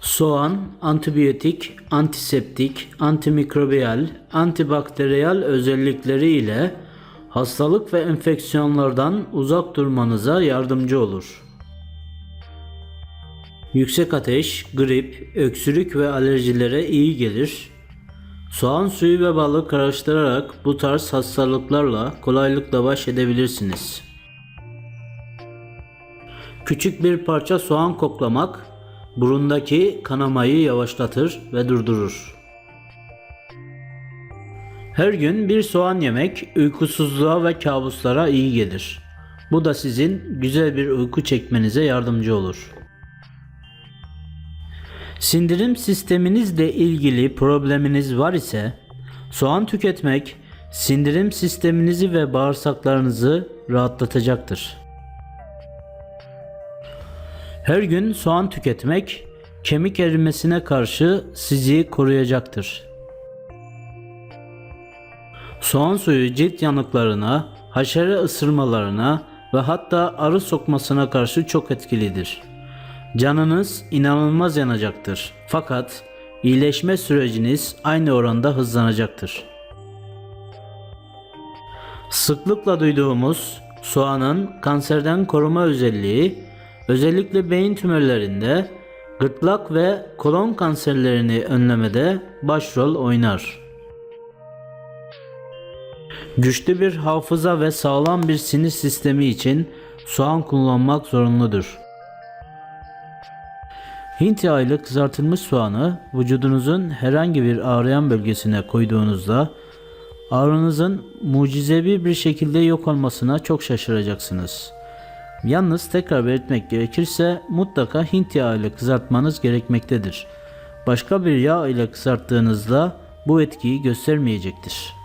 Soğan, antibiyotik, antiseptik, antimikrobiyal, antibakteriyel özellikleri ile hastalık ve enfeksiyonlardan uzak durmanıza yardımcı olur. Yüksek ateş, grip, öksürük ve alerjilere iyi gelir. Soğan suyu ve balı karıştırarak bu tarz hastalıklarla kolaylıkla baş edebilirsiniz. Küçük bir parça soğan koklamak burundaki kanamayı yavaşlatır ve durdurur. Her gün bir soğan yemek uykusuzluğa ve kabuslara iyi gelir. Bu da sizin güzel bir uyku çekmenize yardımcı olur. Sindirim sisteminizle ilgili probleminiz var ise soğan tüketmek sindirim sisteminizi ve bağırsaklarınızı rahatlatacaktır. Her gün soğan tüketmek kemik erimesine karşı sizi koruyacaktır. Soğan suyu cilt yanıklarına, haşere ısırmalarına ve hatta arı sokmasına karşı çok etkilidir. Canınız inanılmaz yanacaktır. Fakat iyileşme süreciniz aynı oranda hızlanacaktır. Sıklıkla duyduğumuz soğanın kanserden koruma özelliği özellikle beyin tümörlerinde, gırtlak ve kolon kanserlerini önlemede başrol oynar. Güçlü bir hafıza ve sağlam bir sinir sistemi için soğan kullanmak zorunludur. Hint yağıyla kızartılmış soğanı vücudunuzun herhangi bir ağrıyan bölgesine koyduğunuzda ağrınızın mucizevi bir şekilde yok olmasına çok şaşıracaksınız. Yalnız tekrar belirtmek gerekirse mutlaka Hint yağı ile kızartmanız gerekmektedir. Başka bir yağ ile kızarttığınızda bu etkiyi göstermeyecektir.